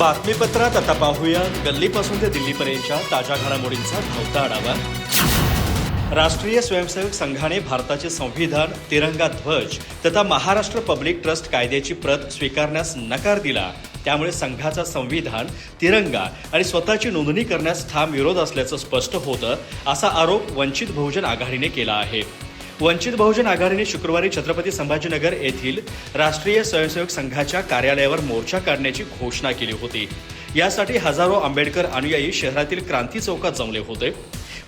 बातमीपत्रात आता पाहूया गल्लीपासून ते दिल्लीपर्यंतच्या ताज्या घडामोडींचा धावता आढावा. राष्ट्रीय स्वयंसेवक संघाने भारताचे संविधान तिरंगा ध्वज तथा महाराष्ट्र पब्लिक ट्रस्ट कायद्याची प्रत स्वीकारण्यास नकार दिला. त्यामुळे संघाचा संविधान तिरंगा आणि स्वतःची नोंदणी करण्यास ठाम विरोध असल्याचं स्पष्ट होतं असा आरोप वंचित बहुजन आघाडीने केला आहे. वंचित बहुजन आघाडीने शुक्रवारी छत्रपती संभाजीनगर येथील राष्ट्रीय स्वयंसेवक संघाच्या कार्यालयावर मोर्चा काढण्याची घोषणा केली होती. यासाठी हजारो आंबेडकर अनुयायी शहरातील क्रांती चौकात जमले होते.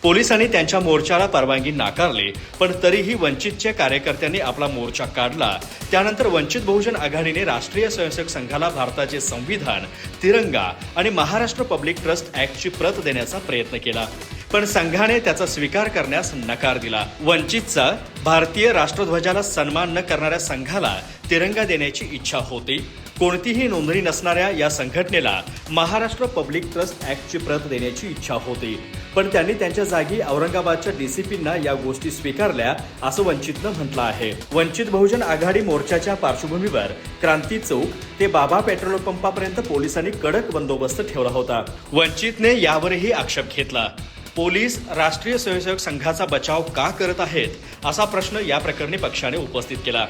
पोलिसांनी त्यांच्या मोर्चाला परवानगी नाकारली पण तरीही वंचितच्या कार्यकर्त्यांनी आपला मोर्चा काढला. त्यानंतर वंचित बहुजन आघाडीने राष्ट्रीय स्वयंसेवक संघाला भारताचे संविधान तिरंगा आणि महाराष्ट्र पब्लिक ट्रस्ट ऍक्टची प्रत देण्याचा प्रयत्न केला. पण संघाने त्याचा स्वीकार करण्यास नकार दिला. वंचितचा भारतीय राष्ट्रध्वजाला सन्मान न करणाऱ्या संघाला तिरंगा देण्याची इच्छा होती. कोणतीही नोंदणी नसणाऱ्या या संघटनेला महाराष्ट्र पब्लिक ट्रस्ट ऍक्टची प्रत देण्याची इच्छा होती. पण त्यांनी त्यांच्या जागी औरंगाबादच्या डीसीपींना या गोष्टी स्वीकारल्या असं वंचितनं म्हटलं आहे. वंचित बहुजन आघाडी मोर्चाच्या पार्श्वभूमीवर क्रांती चौक ते बाबा पेट्रोल पंपापर्यंत पोलिसांनी कडक बंदोबस्त ठेवला होता. वंचितने यावरही आक्षेप घेतला. पोलीस राष्ट्रीय स्वयंसेवक संघाचा बचाव का करत आहेत असा प्रश्न या प्रकरणी पक्षाने उपस्थित केला.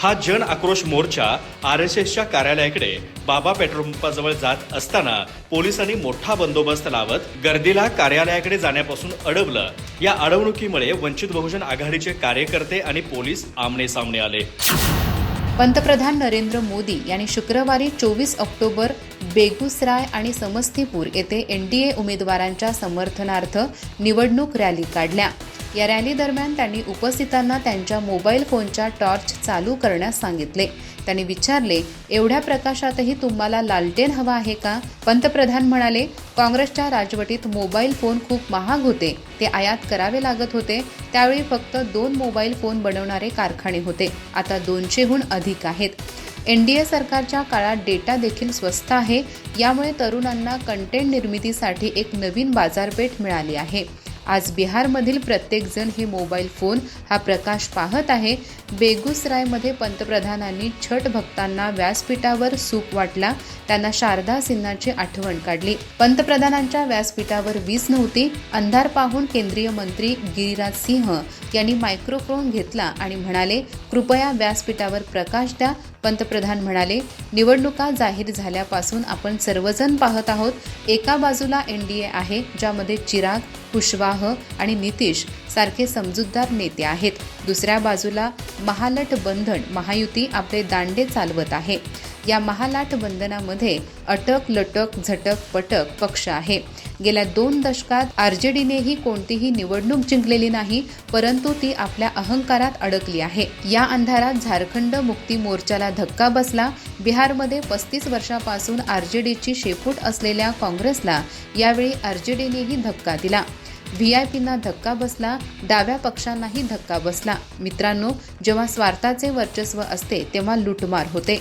हा जन आक्रोश मोर्चा आर एस एसच्या कार्यालयाकडे बाबा पेट्रोल पंपाजवळ जात असताना पोलिसांनी मोठा बंदोबस्त लावत गर्दीला कार्यालयाकडे जाण्यापासून अडवलं. या अडवणुकीमुळे वंचित बहुजन आघाडीचे कार्यकर्ते आणि पोलीस आमने सामने आले. पंतप्रधान नरेंद्र मोदी यांनी शुक्रवारी चोवीस ऑक्टोबर बेगुसराय आणि समस्तीपूर येथे एन डी ए उमेदवारांच्या समर्थनार्थ निवडणूक रॅली काढल्या. या रॅली दरम्यान त्यांनी उपस्थितांना त्यांच्या मोबाईल फोनच्या टॉर्च चालू करण्यास सांगितले. त्यांनी विचारले एवढ्या प्रकाशातही तुम्हाला लालटेन हवा आहे का? पंतप्रधान म्हणाले काँग्रेसच्या राजवटीत मोबाईल फोन खूप महाग होते. ते आयात करावे लागत होते. त्यावेळी फक्त दोन मोबाईल फोन बनवणारे कारखाने होते. आता दोनशेहून अधिक आहेत. एन डी ए सरकारच्या काळात डेटा देखील स्वस्त आहे. यामुळे तरुणांना कंटेंट निर्मितीसाठी एक नवीन बाजारपेठ मिळाली आहे. आज बिहारमधील प्रत्येकजण हे मोबाईल फोन हा प्रकाश पाहत आहे. बेगुसरायमध्ये पंतप्रधानांनी छठ भक्तांना व्यासपीठावर सूप वाटला. त्यांना शारदा सिन्हाची आठवण काढली. पंतप्रधानांच्या व्यासपीठावर वीज नव्हती. अंधार पाहून केंद्रीय मंत्री गिरिराज सिंह यांनी मायक्रोफोन घेतला आणि म्हणाले कृपया व्यासपीठावर प्रकाश द्या. पंतप्रधान म्हणाले निवडणुका जाहीर झाल्यापासून आपण सर्वजण पाहत आहोत एका बाजूला एन डी ए आहे ज्यामध्ये चिराग कुशवाह आणि नितीश सारखे समजूतदार नेते आहेत. दुसऱ्या बाजूला महालट बंधन महायुती आपले दांडे चालवत आहे. या महालाट बंधनामध्ये अटक लटक झटक पटक पक्ष आहे. गेल्या दोन दशकात आरजेडीनेही कोणतीही निवडणूक जिंकलेली नाही परंतु ती आपल्या अहंकारात अडकली आहे. या अंधारात झारखंड मुक्ती मोर्चाला धक्का बसला. बिहारमध्ये पस्तीस वर्षापासून आरजेडीची शेपूट असलेल्या काँग्रेसला यावेळी आरजेडीनेही धक्का दिला. व्ही आय पींना धक्का बसला डाव्या पक्षांनाही धक्का बसला. मित्रांनो जेव्हा स्वार्थाचे वर्चस्व असते तेव्हा लुटमार होते.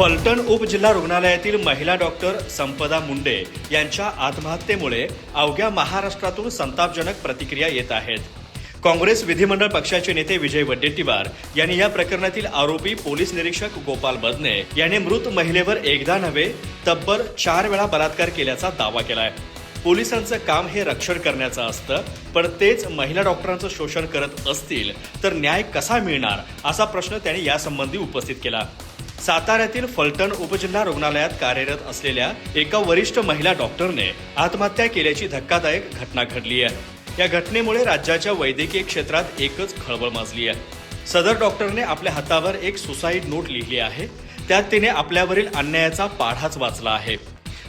फलटण उपजिल्हा रुग्णालयातील महिला डॉक्टर संपदा मुंडे यांच्या आत्महत्येमुळे अवघ्या महाराष्ट्रातून संतापजनक प्रतिक्रिया येत आहेत. काँग्रेस विधिमंडळ पक्षाचे नेते विजय वडेट्टीवार यांनी या प्रकरणातील आरोपी पोलीस निरीक्षक गोपाल बदने याने मृत महिलेवर एकदा नव्हे तब्बल चार वेळा बलात्कार केल्याचा दावा केलाय. पोलिसांचं काम हे रक्षण करण्याचं असतं पण तेच महिला डॉक्टरांचं शोषण करत असतील तर न्याय कसा मिळणार असा प्रश्न त्यांनी यासंबंधी उपस्थित केला. साताऱ्यातील फलटण उपजिल्हा रुग्णालयात कार्यरत असलेल्या एका वरिष्ठ महिला डॉक्टरने आत्महत्या केल्याची धक्कादायक घटना घडली आहे. या घटनेमुळे राज्याच्या वैद्यकीय क्षेत्रात एकच खळबळ माजली आहे. सदर डॉक्टरने आपल्या हातावर एक सुसाईड नोट लिहिली आहे. त्यात तिने आपल्यावरील अन्यायाचा पाढाच वाचला आहे.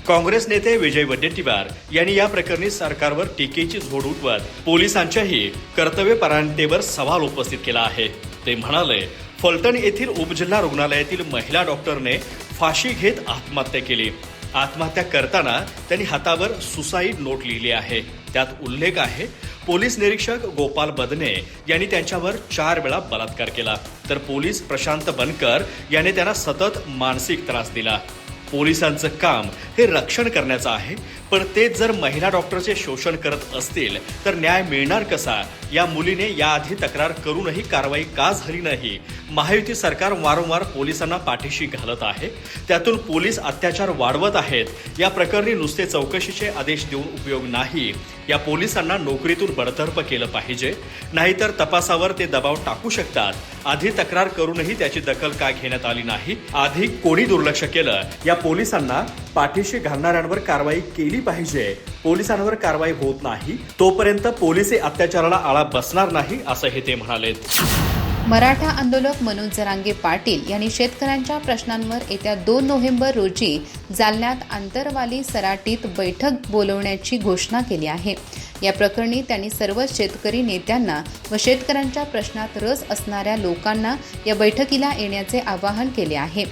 काँग्रेस नेते विजय वडेट्टीवार यांनी या प्रकरणी सरकारवर टीकेची झोड उठवत पोलिसांच्याही कर्तव्यपरायणतेवर सवाल उपस्थित केला आहे. ते म्हणाले फलटण येथील उपजिल्हा रुग्णालयातील महिला डॉक्टरने फाशी घेत आत्महत्या केली. आत्महत्या करताना त्यांनी हातावर सुसाईड नोट लिहिली आहे. त्यात उल्लेख आहे पोलीस निरीक्षक गोपाल बदने यांनी त्यांच्यावर चार वेळा बलात्कार केला. तर पोलीस प्रशांत बनकर याने त्यांना सतत मानसिक त्रास दिला. पोलिसांचं काम हे रक्षण करण्याचं आहे पण तेच जर महिला डॉक्टरचे शोषण करत असतील तर न्याय मिळणार कसा? या मुलीने याआधी तक्रार करूनही कारवाई का झाली नाही? महायुती सरकार वारंवार पोलिसांना पाठीशी घालत आहे. त्यातून पोलीस अत्याचार वाढवत आहेत. या प्रकरणी नुसते चौकशीचे आदेश देऊन उपयोग नाही. या पोलिसांना नोकरीतून बडतर्फ केलं पाहिजे. नाहीतर तपासावर ते दबाव टाकू शकतात. आधी तक्रार करूनही त्याची दखल का घेण्यात आली नाही? आधी कोणी दुर्लक्ष केलं? या पोलिसांना पाठीशी घालणाऱ्यांवर कारवाई केली पाहिजे. पोलिसांवर कारवाई होत नाही तोपर्यंत पोलिसी अत्याचाराला आळा बसणार नाही असंही ते म्हणाले मराठा आंदोलक मनोज जरांगे पाटील यांनी शेतकऱ्यांच्या प्रश्नांवर येत्या दोन नोव्हेंबर रोजी जालन्यात आंतरवाली सराटीत बैठक बोलवण्याची घोषणा केली आहे. या प्रकरणी त्यांनी सर्व शेतकरी नेत्यांना व शेतकऱ्यांच्या प्रश्नात रस असणाऱ्या लोकांना या बैठकीला येण्याचे आवाहन केले आहे.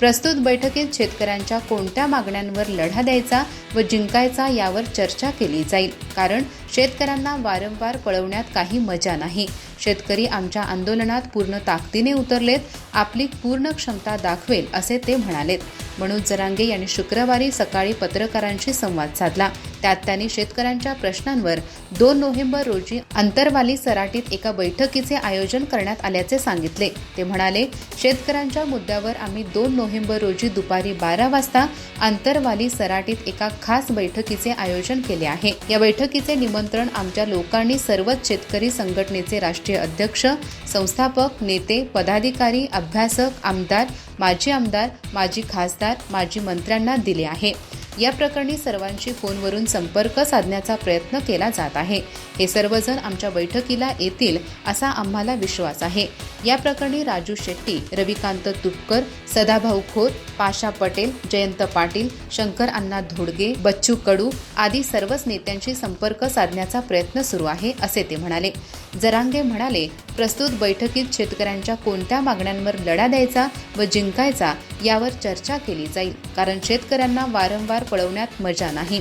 प्रस्तुत बैठकीत शेतकऱ्यांच्या कोणत्या मागण्यांवर लढा द्यायचा व जिंकायचा यावर चर्चा केली जाईल. कारण शेतकऱ्यांना वारंवार पळवण्यात काही मजा नाही. शेतकरी आमच्या आंदोलनात पूर्ण ताकदीने उतरलेत आपली पूर्ण क्षमता दाखवेल असे ते म्हणालेत. मनोज जरांगे यांनी शुक्रवारी सकाळी पत्रकारांशी संवाद साधला. त्यात त्यांनी शेतकऱ्यांच्या प्रश्नांवर दोन नोव्हेंबर रोजी अंतरवाली सराटीत एका बैठकीचे आयोजन करण्यात आल्याचे सांगितले. ते म्हणाले शेतकऱ्यांच्या मुद्द्यावर आम्ही दोन नोव्हेंबर रोजी दुपारी बारा वाजता अंतरवाली सराटीत एका खास बैठकीचे आयोजन केले आहे. या बैठकीचे निमंत्रण आमच्या लोकांनी सर्वच शेतकरी संघटनेचे राष्ट्रीय अध्यक्ष संस्थापक नेते पदाधिकारी अभ्यासक आमदार माजी आमदार माजी खासदार माजी मंत्र्यांना दिले आहे. या प्रकरणी सर्वांशी फोनवरून संपर्क साधण्याचा प्रयत्न केला जात आहे. हे सर्वजण आमच्या बैठकीला येतील असा आम्हाला विश्वास आहे. या प्रकरणी राजू शेट्टी रविकांत तुपकर सदाभाऊ खोत पाशा पटेल जयंत पाटील शंकर अण्णा धोडगे बच्चू कडू आदी सर्वच नेत्यांशी संपर्क साधण्याचा प्रयत्न सुरू आहे असे ते म्हणाले. जरांगे म्हणाले प्रस्तुत बैठकीत शेतकऱ्यांच्या कोणत्या मागण्यांवर लढा द्यायचा व जिंकायचा यावर चर्चा केली जाईल कारण शेतकऱ्यांना वारंवार पळवण्यात मजा नाही.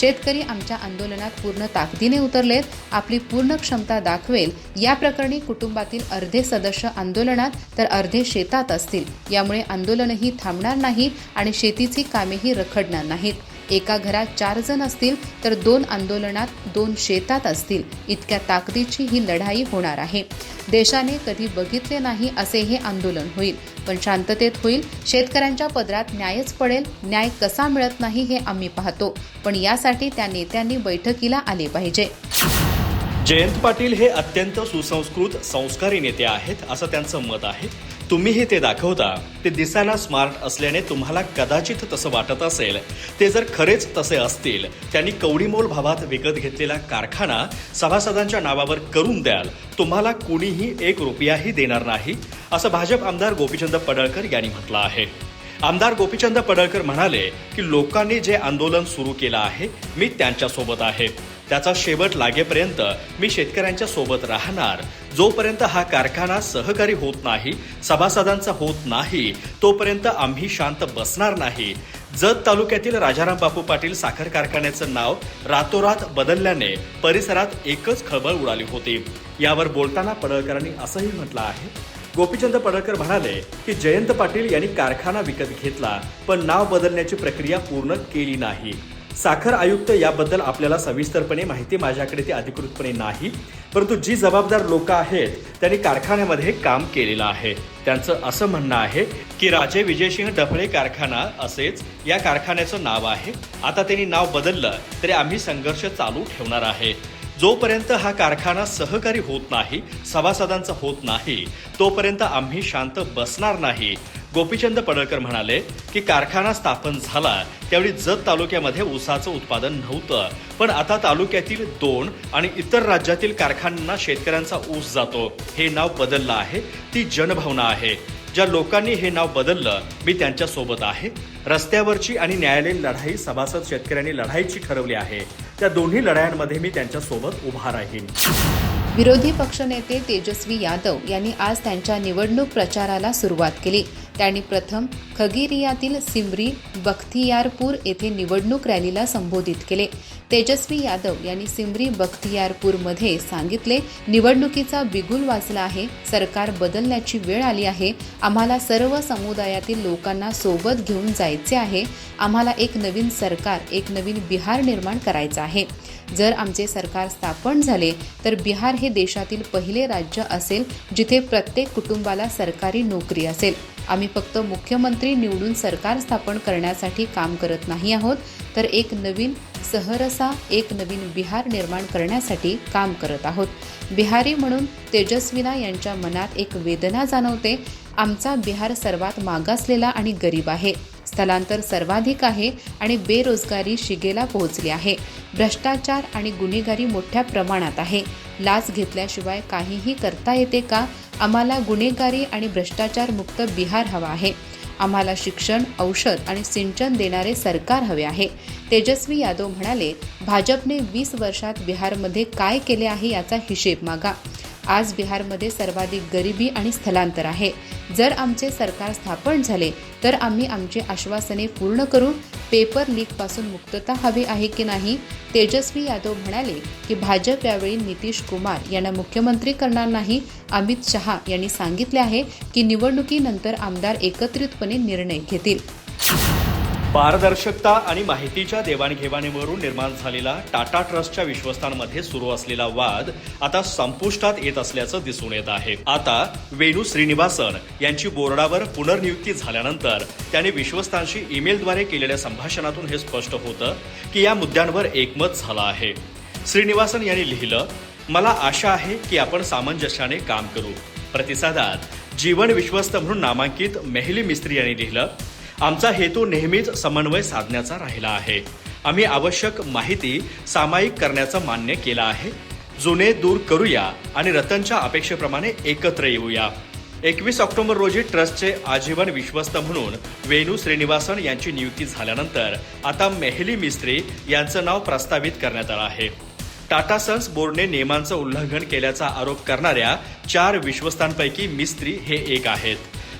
शेतकरी आमच्या आंदोलनात पूर्ण ताकदीने उतरलेत आपली पूर्ण क्षमता दाखवेल. या प्रकरणी कुटुंबातील अर्धे सदस्य आंदोलनात तर अर्धे शेतात असतील. यामुळे आंदोलनही थांबणार नाही आणि शेतीची कामेही रखडणार नाहीत. एका घरात चार जण असतील तर दोन आंदोलनात दोन शेतात असतील. इतक्या ताकदीची ही लढाई होणार आहे. देशाने कधी बघितले नाही असे हे आंदोलन होईल. पण शांततेत होईल. शेतकऱ्यांच्या पदरात न्यायच पडेल. न्याय कसा मिळत नाही हे आम्ही पाहतो. पण यासाठी त्या नेत्यांनी बैठकीला आले पाहिजे. जयंत पाटील हे अत्यंत सुसंस्कृत संस्कारी नेते आहेत असं त्यांचं मत आहे. तुम्हीही ते दाखवता. ते दिसायला स्मार्ट असल्याने तुम्हाला कदाचित तसं वाटत असेल. ते जर खरेच तसे असतील त्यांनी कवडीमोल भावात विकत घेतलेला कारखाना सभासदांच्या नावावर करून द्याल. तुम्हाला कुणीही एक रुपयाही देणार नाही असं भाजप आमदार गोपीचंद पडळकर यांनी म्हटलं आहे. आमदार गोपीचंद पडळकर म्हणाले की लोकांनी जे आंदोलन सुरू केलं आहे मी त्यांच्यासोबत आहे. त्याचा शेवट लागेपर्यंत मी शेतकऱ्यांच्या सोबत राहणार. जोपर्यंत हा कारखाना सहकारी होत नाही सभासदांचा होत नाही तोपर्यंत आम्ही शांत बसणार नाही. जत तालुक्यातील राजाराम बापू पाटील साखर कारखान्याचं नाव रातोरात बदलल्याने परिसरात एकच खळबळ उडाली होती. यावर बोलताना पडळकरांनी असंही म्हटलं आहे. गोपीचंद पडळकर म्हणाले की जयंत पाटील यांनी कारखाना विकत घेतला पण नाव बदलण्याची प्रक्रिया पूर्ण केली नाही. साखर आयुक्त याबद्दल आपल्याला सविस्तरपणे माहिती माझ्याकडे ती अधिकृतपणे नाही परंतु जी जबाबदार लोक आहेत त्यांनी कारखान्यामध्ये काम केलेलं आहे. त्यांचं असं म्हणणं आहे की राजे विजयसिंह डफळे कारखाना असेच या कारखान्याचं नाव आहे. आता त्यांनी नाव बदललं तरी आम्ही संघर्ष चालू ठेवणार आहे. जोपर्यंत हा कारखाना सहकारी होत नाही सभासदांचा होत नाही तोपर्यंत आम्ही शांत बसणार नाही. गोपीचंद पडळकर म्हणाले की कारखाना स्थापन झाला त्यावेळी जत तालुक्यामध्ये ऊसाचं उत्पादन नव्हतं. पण आता तालुक्यातील दोन आणि इतर राज्यातील कारखान्यांना शेतकऱ्यांचा ऊस जातो. हे नाव बदललं आहे. ती जनभावना आहे. ज्या लोकांनी हे नाव बदललं मी त्यांच्यासोबत आहे. रस्त्यावरची आणि न्यायालयीन लढाई सभासद शेतकऱ्यांनी लढाईची ठरवली आहे. त्या दोन्ही लढायांमध्ये मी त्यांच्यासोबत उभा राहीन. विरोधी पक्षनेते तेजस्वी यादव यांनी आज त्यांच्या निवडणूक प्रचाराला सुरुवात केली. त्यांनी प्रथम खगिरियातील सिमरी बख्तियारपूर येथे निवडणूक रॅलीला संबोधित केले. तेजस्वी यादव यांनी सिमरी बख्तियारपूरमध्ये सांगितले निवडणुकीचा बिगुल वाचला आहे सरकार बदलण्याची वेळ आली आहे आम्हाला सर्व समुदायातील लोकांना सोबत घेऊन जायचे आहे आम्हाला एक नवीन सरकार एक नवीन बिहार निर्माण करायचं आहे. जर आमचे सरकार स्थापन झाले तर बिहार हे देशातील पहिले राज्य असेल जिथे प्रत्येक कुटुंबाला सरकारी नोकरी असेल. आम्ही फक्त मुख्यमंत्री निवडून सरकार स्थापन करण्यासाठी काम करत नाही आहोत तर एक नवीन सहरसा एक नवीन बिहार निर्माण करण्यासाठी काम करत आहोत. बिहारी म्हणून तेजस्विना यांच्या मनात एक वेदना जाणवते आमचा बिहार सर्वात मागासलेला आणि गरीब आहे. स्थलांतर सर्वाधिक आहे आणि बेरोजगारी शिगेला पोहोचली आहे. भ्रष्टाचार आणि गुन्हेगारी मोठ्या प्रमाणात आहे. लाच घेतल्याशिवाय काहीही करता येते का? आम्हाला गुन्हेगारी आणि भ्रष्टाचार मुक्त बिहार हवा आहे. आम्हाला शिक्षण औषध आणि सिंचन देणारे सरकार हवे आहे. तेजस्वी यादव म्हणाले भाजपने वीस वर्षात बिहारमध्ये काय केले आहे याचा हिशेब मागा. आज बिहारमध्ये सर्वाधिक गरिबी आणि स्थलांतर आहे. जर आमचे सरकार स्थापन झाले तर आम्ही आमची आश्वासने पूर्ण करू पेपर लीकपासून मुक्तता हवी आहे की नाही? तेजस्वी यादव म्हणाले की भाजप यावेळी नितीश कुमार यांना मुख्यमंत्री करणार नाही. अमित शहा यांनी सांगितले आहे की निवडणुकीनंतर आमदार एकत्रितपणे निर्णय घेतील. पारदर्शकता आणि माहितीच्या देवाणघेवाणीवरून निर्माण झालेला टाटा ट्रस्टच्या विश्वस्तांमध्ये सुरू असलेला वाद आता संपुष्टात येत असल्याचं दिसून येत आहे. आता वेणू श्रीनिवासन यांची बोर्डावर पुनर्नियुक्ती झाल्यानंतर त्याने विश्वस्तांशी ईमेलद्वारे केलेल्या संभाषणातून हे स्पष्ट होतं की या मुद्द्यांवर एकमत झालं आहे. श्रीनिवासन यांनी लिहिलं मला आशा आहे की आपण सामंजस्याने काम करू. प्रतिसादात जीवन विश्वस्त म्हणून नामांकित मेहली मिस्त्री यांनी लिहिलं आमचा हेतू नेहमीच समन्वय साधण्याचा राहिला आहे. आम्ही आवश्यक माहिती सामायिक करण्याचं मान्य केलं आहे. जुने दूर करूया आणि रतनच्या अपेक्षेप्रमाणे एकत्र येऊया. एकवीस ऑक्टोबर रोजी ट्रस्टचे आजीवन विश्वस्त म्हणून वेणू श्रीनिवासन यांची नियुक्ती झाल्यानंतर आता मेहली मिस्त्री यांचं नाव प्रस्तावित करण्यात आलं आहे. टाटा सन्स बोर्डने नियमांचं उल्लंघन केल्याचा आरोप करणाऱ्या चार विश्वस्तांपैकी मिस्त्री हे एक आहेत.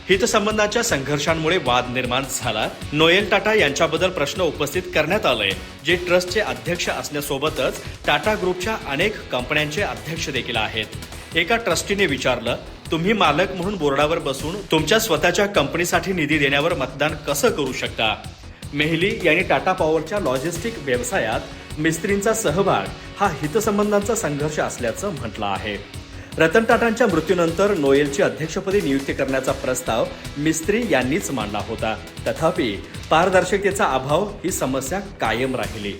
हितसंबंधाच्या संघर्षांमुळे वाद निर्माण झाला. नोएल टाटा यांच्याबद्दल प्रश्न उपस्थित करण्यात आले जे ट्रस्टचे अध्यक्ष असण्यासोबतच टाटा ग्रुपच्या अनेक कंपन्यांचे अध्यक्ष देखील आहेत. एका ट्रस्टीने विचारलं तुम्ही मालक म्हणून बोर्डावर बसून तुमच्या स्वतःच्या कंपनीसाठी निधी देण्यावर मतदान कसं करू शकता? मेहली यांनी टाटा पॉवरच्या लॉजिस्टिक व्यवसायात मिस्त्रींचा सहभाग हा हितसंबंधांचा संघर्ष असल्याचं म्हटलं आहे. रतन टाटांच्या मृत्यूनंतर नोएलची अध्यक्षपदी नियुक्ती करण्याचा प्रस्ताव मिस्त्री यांनीच मांडला होता. तथापि पारदर्शकतेचा अभाव ही समस्या कायम राहिली.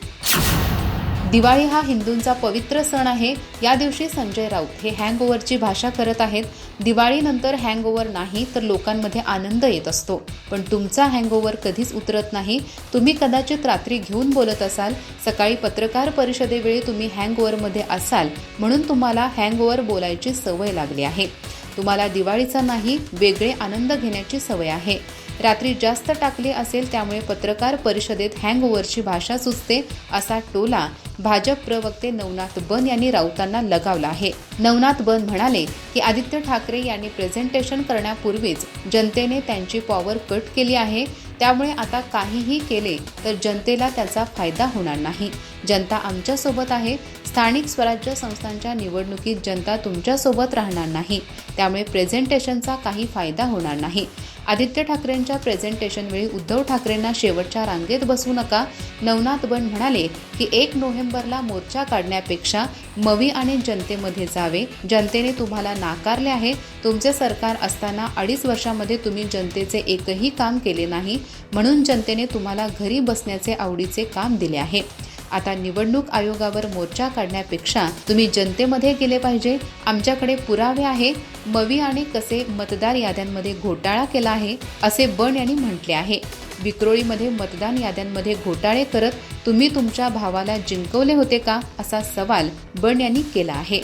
दिवाळी हा हिंदूंचा पवित्र सण आहे. या दिवशी संजय राऊत हे हँगओव्हरची भाषा करत आहेत. दिवाळीनंतर हँगओव्हर नाही तर लोकांमध्ये आनंद येत असतो. पण तुमचा हँगओव्हर कधीच उतरत नाही. तुम्ही कदाचित रात्री घेऊन बोलत असाल. सकाळी पत्रकार परिषदेवेळी तुम्ही हँगओव्हरमध्ये असाल. म्हणून तुम्हाला हँगओव्हर बोलायची सवय लागली आहे. तुम्हाला दिवाळीचा नाही वेगळे आनंद घेण्याची सवय आहे. रात्री जास्त टाकली असेल त्यामुळे पत्रकार परिषदेत हँगओव्हरची भाषा सुचते असा टोला भाजप प्रवक्ते नवनाथ बन यांनी राऊतांना लगावला आहे. नवनाथ बन म्हणाले की आदित्य ठाकरे यांनी प्रेझेंटेशन करण्यापूर्वीच जनतेने त्यांची पॉवर कट केली आहे. त्यामुळे आता काहीही केले तर जनतेला त्याचा फायदा होणार नाही. जनता आमच्यासोबत आहे. स्थानिक स्वराज्य संस्थांच्या निवडणुकीत जनता तुमच्यासोबत राहणार नाही. त्यामुळे प्रेझेंटेशनचा काही फायदा होणार नाही. आदित्य ठाकरेंच्या प्रेझेंटेशन वेळी उद्धव ठाकरेंना शेवटच्या रांगेत बसू नका. नवनाथ बन म्हणाले की एक नोव्हेंबरला मोर्चा काढण्यापेक्षा मवी आणि जनतेमध्ये जावे. जनतेने तुम्हाला नाकारले आहे. तुमचे सरकार असताना अडीच वर्षामध्ये तुम्ही जनतेचे एकही काम केले नाही. म्हणून जनतेने तुम्हाला घरी बसण्याचे आवडीचे काम दिले आहे. आता निवडणूक आयोगावर मोर्चा काढण्यापेक्षा तुम्ही जनतेमध्ये गेले पाहिजे. आमच्याकडे पुरावे आहे मवी आणि कसे मतदार याद्यांमध्ये घोटाळा केला आहे असे बन यांनी म्हटले आहे. विक्रोळीमध्ये मतदान याद्यांमध्ये घोटाळे करत तुम्ही तुमच्या भावाला जिंकवले होते का असा सवाल बन यांनी केला आहे.